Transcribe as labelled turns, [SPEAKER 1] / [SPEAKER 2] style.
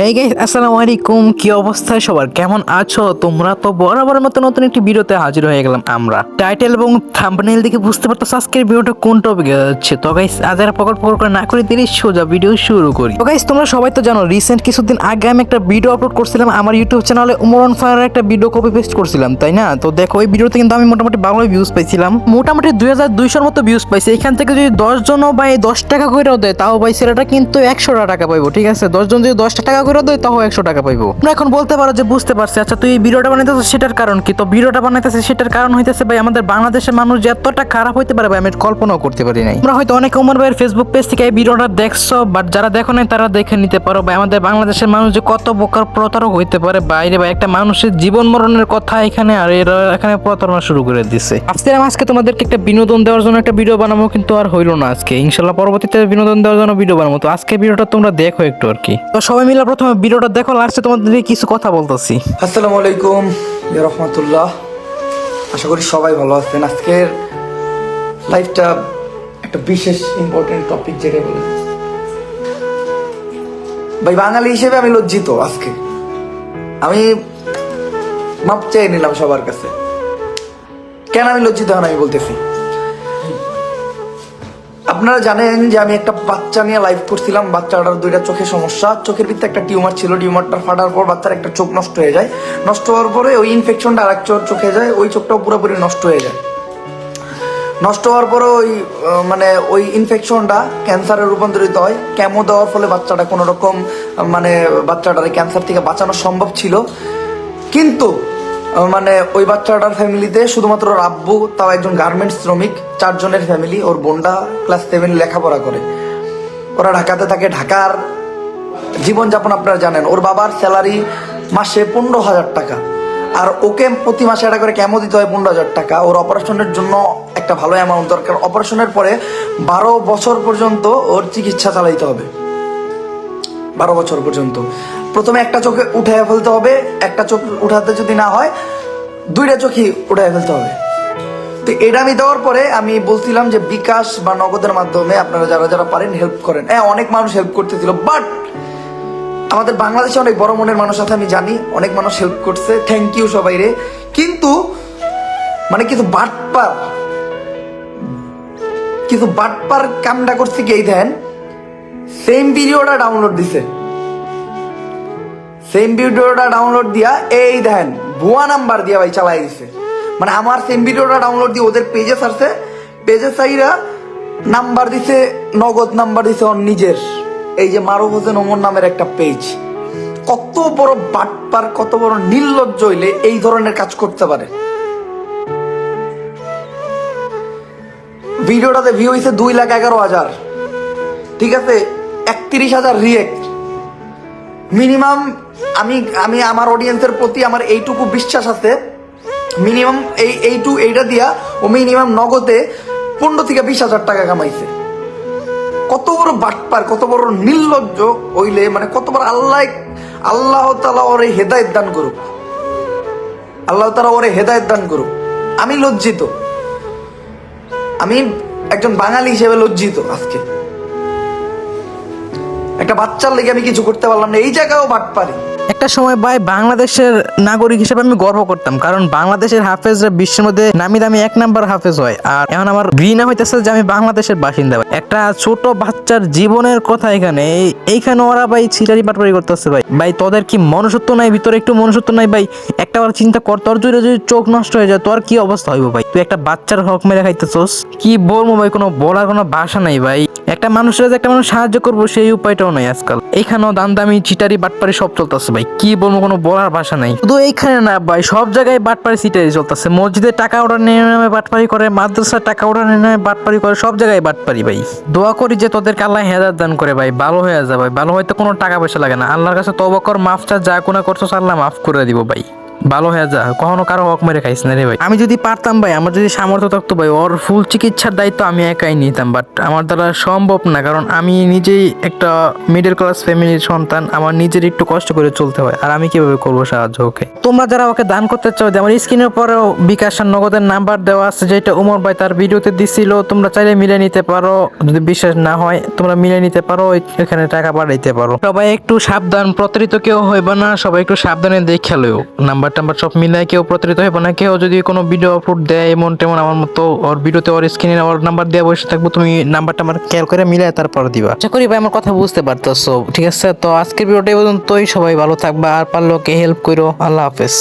[SPEAKER 1] Hey guys আসসালামু আলাইকুম কি অবস্থা সবার? কেমন আছো? তোমরা তো বরাবর মতো নতুন একটি ভিডিওতে হাজির হয়ে গেলাম আমরা। টাইটেল এবং থাম্বনেল দেখে বুঝতে পারতো আজকের ভিডিওটা কোন টপিকে যাচ্ছে তো গাইস আজ আর পকড় পকড় করে না করে দেরি, সোজা ভিডিও শুরু করি। তো গাইস তোমরা সবাই তো জানো রিসেন্ট কিছুদিন আগে আমি একটা ভিডিও আপলোড করছিলাম আমার ইউটিউব চ্যানেলে উমরন ফায়ার একটা ভিডিও কপি পেস্ট করছিলাম, তাই না? তো দেখো ওই ভিডিওতে কিন্তু আমি মোটামুটি ভালোই ভিউজ পাইছিলাম। মোটামুটি দুই হাজার দুইশোর মতো ভিউজ পাইছি। এখান থেকে যদি দশ জনও ভাই দশ টাকা করেও দেয়, তাও ভাই ছেলেটা কিন্তু একশো টাকা পাইবো, ঠিক আছে? দশ জন যদি দশ টাকা করে দেয় তাও একশো টাকা পাইবো। তোমরা এখন বলতে পারো যে বুঝতে পারছি। আচ্ছা তুই এই ভিডিওটা বানাইতেছিস সেটার কারণ কি? তো ভিডিওটা বানাইতেছিস সেটার কারণ হইতেছে ভাই, আমাদের বাংলাদেশের মানুষ যে এতটা খারাপ হইতে পারে ভাই, আমি কল্পনাও করতে পারি নাই। তোমরা হয়তো অনেক উমর ভাইয়ের ফেসবুক পেজ থেকে এই ভিডিওটা দেখছ বাট যারা দেখো নাই, তারা দেখে নিতে পারো ভাই, আমাদের বাংলাদেশের মানুষ যে কত প্রকার প্রতারক হইতে পারে বাইরে ভাই। একটা মানুষের জীবন মরণের কথা এখানে, আর এরা এখানে প্রতারণা শুরু করে দিছে। ভাবছিলাম আজকে তোমাদেরকে একটা বিনোদন দেওয়ার জন্য একটা ভিডিও বানাবো, কিন্তু আর হইল না আজকে। ইনশাল্লাহ পরবর্তীতে বিনোদন দেওয়ার জন্য ভিডিও বানাবো। তো আজকে ভিডিওটা তোমরা দেখো একটু আর কি। তো সবাই মিলে প্রথমে ভিডিওটা দেখো লাস্টে তোমাদের নিয়ে কিছু কথা বলতেছি।
[SPEAKER 2] আসসালামু আলাইকুম রহমতুল্লাহ। আশা করি সবাই ভালো আছেন। আজকের লাইফটা একটা বিশেষ ইম্পর্টেন্ট টপিক যেটা বলে। ভাই, বাঙালি হিসেবে আমি লজ্জিত আজকে। আমি মাপ চেয়ে নিলাম সবার কাছে। কেন আমি লজ্জিত হন আমি বলতেছি? আপনারা জানেন যে আমি একটা বাচ্চা নিয়ে লাইভ করছিলাম, বাচ্চাটার দুইটা চোখে সমস্যা। চোখের ভিতরে একটা টিউমার ছিল, টিউমারটা ফাটার পর বাচ্চার একটা চোখ নষ্ট হয়ে যায়। নষ্ট হওয়ার পরে ওই ইনফেকশনটা আরেক চোখ চোখে যায়, ওই চোখটাও পুরোপুরি নষ্ট হয়ে যায়। নষ্ট হওয়ার পরে ওই মানে ওই ইনফেকশনটা ক্যান্সারে রূপান্তরিত হয়। ক্যামো দেওয়ার ফলে বাচ্চাটা কোনো রকম মানে বাচ্চাটার ক্যান্সার থেকে বাঁচানো সম্ভব ছিল। কিন্তু মানে ওই বাচ্চাটার ফ্যামিলিতে শুধুমাত্র রাব্বু, তাও একজন গার্মেন্টস শ্রমিক, চারজনের ফ্যামিলি ওর বোনটা ক্লাস সেভেন লেখাপড়া করে। ওরা ঢাকাতে থাকে, ঢাকার জীবনযাপন আপনারা জানেন। ওর বাবার স্যালারি মাসে পনেরো হাজার টাকা। আর ওকে প্রতি মাসে একটা করে কেমন দিতে হয় পনেরো হাজার টাকা। ওর অপারেশনের জন্য একটা ভালো অ্যামাউন্ট দরকার। অপারেশনের পরে বারো বছর পর্যন্ত ওর চিকিৎসা চালাইতে হবে। বারো বছর পর্যন্ত। প্রথমে একটা চোখে উঠে ফেলতে হবে, একটা চোখ উঠাতে যদি না হয়, দুইটা চোখই উঠে ফেলতে হবে। তো এটা আমি দেওয়ার পরে আমি বলছিলাম যে বিকাশ বা নগদের মাধ্যমে আপনারা যারা যারা পারেন হেল্প করেন। হ্যাঁ অনেক মানুষ হেল্প করতেছিল বাট আমাদের বাংলাদেশে অনেক বড় মনের মানুষ আছে, আমি জানি, অনেক মানুষ হেল্প করছে থ্যাংক ইউ সবাই রে। কিন্তু মানে কিছু বাটপার কিছু বাটপার কামটা করছে কি, এই দেন সেম ভিডিওটা ডাউনলোড দিছে। সেম ভিডিওটা ডাউনলোড দিয়া, এই দেন ভুয়া নাম্বার দিয়া ভাই চালাই দিছে। মানে আমার সেম ভিডিওটা ডাউনলোড দিয়ে ওদের পেজে সারছে পেজে সাইরা নাম্বার দিছে, নগদ নাম্বার দিছে ওর নিজের। এই যে মারুফ হোসেন ওমর নামের একটা পেজ কত বড় বাটপার, কত বড় নির্লজ্জ হইলে এই ধরনের কাজ করতে পারে। ভিডিওটাতে ভিউ হয়েছে দুই লাখ এগারো হাজার। ঠিক আছে? একত্রিশ হাজার রিয়েক্ট মিনিমাম আমি আমি আমার অডিয়েন্সের প্রতি আমার এইটুকু বিশ্বাস আছে। মিনিমাম এই, এইটু, এইটা দিয়া ও মিনিমাম নগদে পনেরো থেকে বিশ হাজার টাকা কামাইছে। কত বড় বাটপার, কত বড় নির্লজ্জ হইলে মানে কত বড় আল্লাহ আল্লাহ তালা ওরে হেদায়ত দান করুক। আল্লাহ তালা ওরে হেদায়ত দান করুক। আমি লজ্জিত। আমি একজন বাঙালি হিসেবে লজ্জিত আজকে। একটা বাচ্চার লেগে আমি কিছু করতে পারলাম না, এই জায়গাও বাট পারি।
[SPEAKER 1] একটা সময় ভাই বাংলাদেশের নাগরিক হিসেবে আমি গর্ব করতাম, কারণ বাংলাদেশের হাফেজরা বিশ্বের মধ্যে নামি দামি এক নাম্বার হাফেজ হয়। আর এখন আমার ঘৃণা হইতেছে যে আমি বাংলাদেশের বাসিন্দা। একটা ছোট বাচ্চার জীবনের কথা এখানে, এই- এইখানে ওরা ভাই ছিটারি পাটপারি করতেছে ভাই। ভাই, তোদের কি মনুষ্যত্ব নাই? ভিতরে একটু মনুষ্যত্ব নাই ভাই? একটা বার চিন্তা কর, তোর যদি যদি চোখ নষ্ট হয়ে যায়, তোর কি অবস্থা হইব ভাই? তুই একটা বাচ্চার হক মেরে খাইতেছস? কি বলব ভাই, কোনো বলার কোনো ভাষা নাই ভাই। একটা মানুষের যে একটা মানুষ সাহায্য করব, সেই উপায়টাও নাই আজকাল। এখানেও দাম দামি চিটারি বাটপারি সব চলতেছে ভাই। কি বলব, কোনো বলার ভাষা নাই। শুধু এইখানে না ভাই, সব জায়গায় বাটপারি চিটারি চলতেছে। মসজিদে টাকা ওঠার নামে বাটপারি করে মাদ্রাসার টাকা ওঠার নামে বাটপারি করে, সব জায়গায় বাটপারি ভাই। দোয়া করি যে তোদেরকে আল্লাহ হেদাত দান করে ভাই, ভালো হয়ে যায় ভাই। ভালো হয়তো কোনো টাকা পয়সা লাগে না। আল্লাহর কাছে তবা কর, মাফ চা যা কোনো করছ আল্লাহ মাফ করে দিব ভাই। ভালো হয়ে যা। কখনো কারও হক মেরে খাইস না রে ভাই। আমি যদি পারতাম ভাই, আমার যদি সামর্থ্য থাকতো ভাই, ওর ফুল চিকিৎসার দায়িত্ব আমি একাই নিতাম বাট আমার দ্বারা সম্ভব না, কারণ আমি নিজেই একটা মিডল ক্লাস ফ্যামিলির সন্তান, আমার নিজের একটু কষ্ট করে চলতে হয়। আর আমি কীভাবে করব সাহায্য ওকে? তোমরা যারা ওকে দান করতে চাও আমার স্ক্রিনের পরেও বিকাশ নগদের নাম্বার দেওয়া আছে, যেটা উমর ভাই তার ভিডিওতে দিছিল, তোমরা চাইলে মিলে নিতে পারো। যদি বিশ্বাস না হয়, তোমরা মিলে নিতে পারো এখানে টাকা পাঠাইতে পারো। সবাই একটু সাবধান, প্রতারিত কেউ হইবে না, সবাই একটু সাবধানে দেখে লও নাম্বার টাম্বার সব মিলায় কেউ প্রতারিত হবে না। কেউ যদি কোনো ভিডিও আপলোড দেয়, এমন তেমন আমার মতো ওর ভিডিওতে ওর স্ক্রিনে ওর নাম্বার দেওয়া বসে থাকব, তুমি নাম্বার টাম্বার খেয়াল করে মিলাই তারপর দিবা। আশা করি ভাই, আমার কথা বুঝতে পারতো ঠিক আছে, তো আজকের ভিডিওটা পর্যন্তই। সবাই ভালো থাকবা, আর পারল কে হেল্প করো। আল্লাহ হাফেজ।